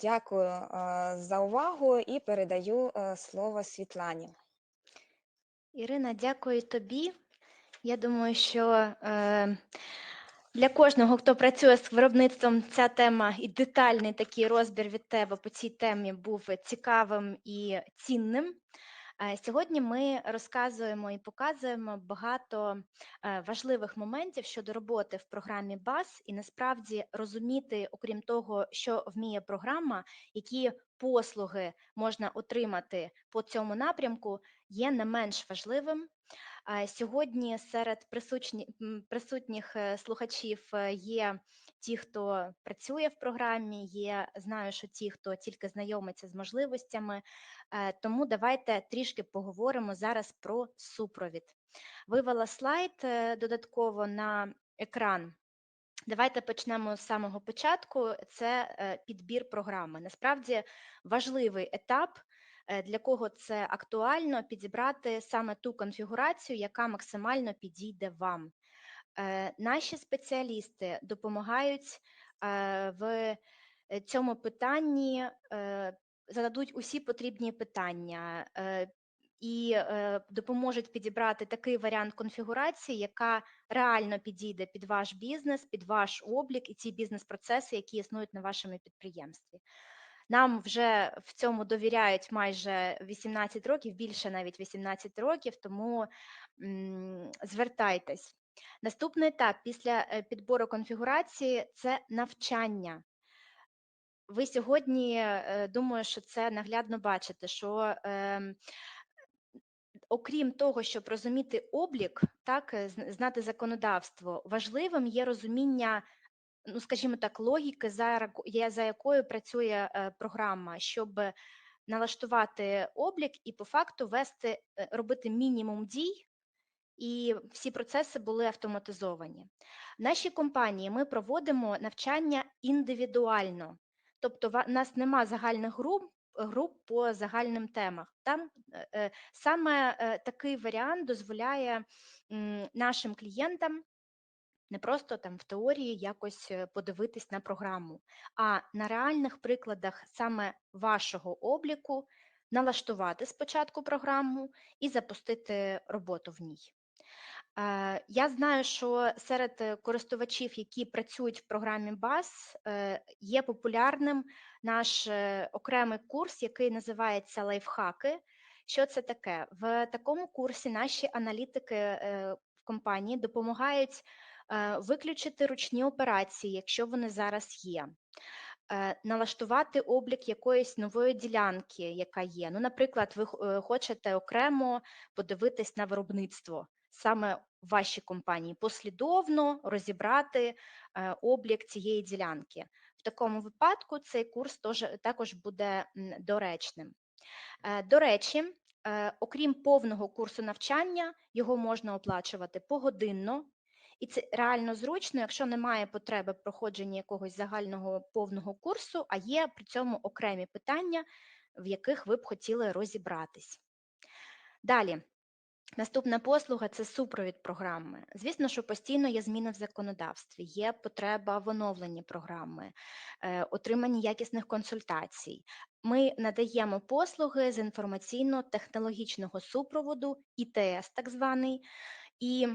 Дякую е, за увагу і передаю е, слово Світлані. Ірина, дякую тобі. Я думаю, що е, для кожного, хто працює з виробництвом, ця тема і детальний такий розбір від тебе по цій темі був цікавим і цінним. Е, Сьогодні ми розказуємо і показуємо багато е, важливих моментів щодо роботи в програмі BAS і насправді розуміти, окрім того, що вміє програма, які послуги можна отримати по цьому напрямку, є не менш важливим. Е, Сьогодні серед присутні, присутніх слухачів є ті, хто працює в програмі, є знаю, що ті, хто тільки знайомиться з можливостями. Е, Тому давайте трішки поговоримо зараз про супровід. Вивела слайд е, додатково на екран. Давайте почнемо з самого початку. Це е, підбір програми. Насправді важливий етап, для кого це актуально, підібрати саме ту конфігурацію, яка максимально підійде вам. Е, Наші спеціалісти допомагають е, в цьому питанні, е, зададуть усі потрібні питання. е, І е, допоможуть підібрати такий варіант конфігурації, яка реально підійде під ваш бізнес, під ваш облік і ці бізнес-процеси, які існують на вашому підприємстві. Нам вже в цьому довіряють майже 18 років, більше навіть 18 років, тому звертайтесь. Наступний етап після е, підбору конфігурації це навчання. Ви сьогодні е, думаю, що це наглядно бачите, що ем, окрім того, щоб розуміти облік, так е, знати законодавство, важливим є розуміння, ну скажімо так, логіки, за, за якою працює програма, щоб налаштувати облік і по факту вести, робити мінімум дій. І всі процеси були автоматизовані. В нашій компанії ми проводимо навчання індивідуально, тобто в нас нема загальних груп, груп по загальним темах. Там е, е, саме е, такий варіант дозволяє нашим клієнтам не просто там в теорії якось подивитись на програму, а на реальних прикладах саме вашого обліку налаштувати спочатку програму і запустити роботу в ній. Е, Я знаю, що серед е, користувачів, які працюють в програмі BAS, е, є популярним наш окремий курс, який називається Лайфхаки. Що це таке? В такому курсі наші аналітики в компанії допомагають виключити ручні операції, якщо вони зараз є. Налаштувати облік якоїсь нової ділянки, яка є. Ну, наприклад, ви хочете окремо подивитись на виробництво саме в вашій компанії, послідовно розібрати е, облік цієї ділянки. В такому випадку цей курс також буде доречним. Е, До речі, е, окрім повного курсу навчання, його можна оплачувати погодинно, і це реально зручно, якщо немає потреби проходження якогось загального повного курсу, а є при цьому окремі питання, в яких ви б хотіли розібратись. Далі. Наступна послуга це супровід програми. Звісно, що постійно є зміни в законодавстві, є потреба в оновленні програми, е, отриманні якісних консультацій. Ми надаємо послуги з інформаційно-технологічного супроводу, ІТС так званий, і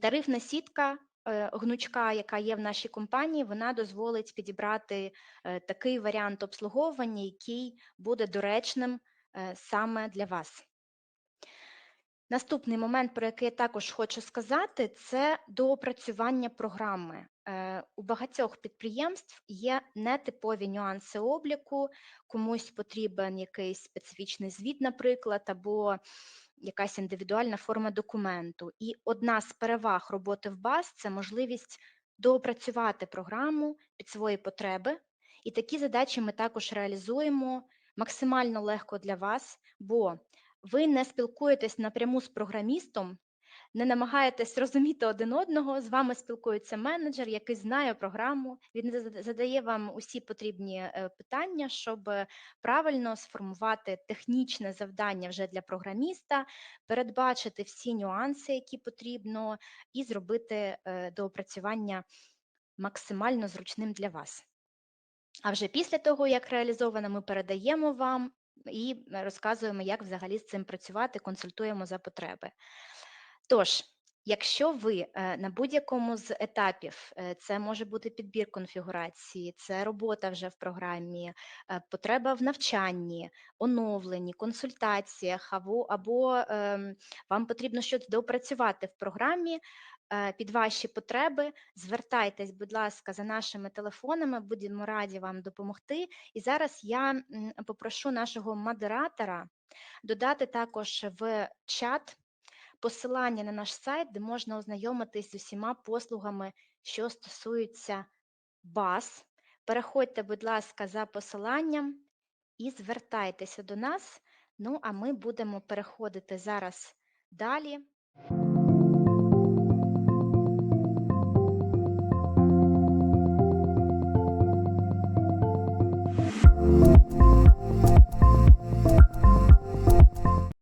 тарифна сітка е, гнучка, яка є в нашій компанії, вона дозволить підібрати е, такий варіант обслуговування, який буде доречним саме для вас. Наступний момент, про який я також хочу сказати, це доопрацювання програми. Е, У багатьох підприємств є нетипові нюанси обліку, комусь потрібен якийсь специфічний звіт, наприклад, або якась індивідуальна форма документу. І одна з переваг роботи в БАС це можливість доопрацювати програму під свої потреби. І такі задачі ми також реалізуємо максимально легко для вас, бо ви не спілкуєтесь напряму з програмістом, не намагаєтесь розуміти один одного, з вами спілкується менеджер, який знає програму, він задає вам усі потрібні е, питання, щоб правильно сформувати технічне завдання вже для програміста, передбачити всі нюанси, які потрібно, і зробити е, доопрацювання максимально зручним для вас. А вже після того, як реалізовано, ми передаємо вам і розказуємо, як взагалі з цим працювати, консультуємо за потреби. Тож, якщо ви е, на будь-якому з етапів, е, це може бути підбір конфігурації, це робота вже в програмі, е, потреба в навчанні, оновленні, консультаціях, або, або ем, вам потрібно щось доопрацювати в програмі під ваші потреби, звертайтесь, будь ласка, за нашими телефонами, будемо раді вам допомогти. І зараз я попрошу нашого модератора додати також в чат посилання на наш сайт, де можна ознайомитись з усіма послугами, що стосуються баз. Переходьте, будь ласка, за посиланням і звертайтеся до нас. Ну, а ми будемо переходити зараз далі.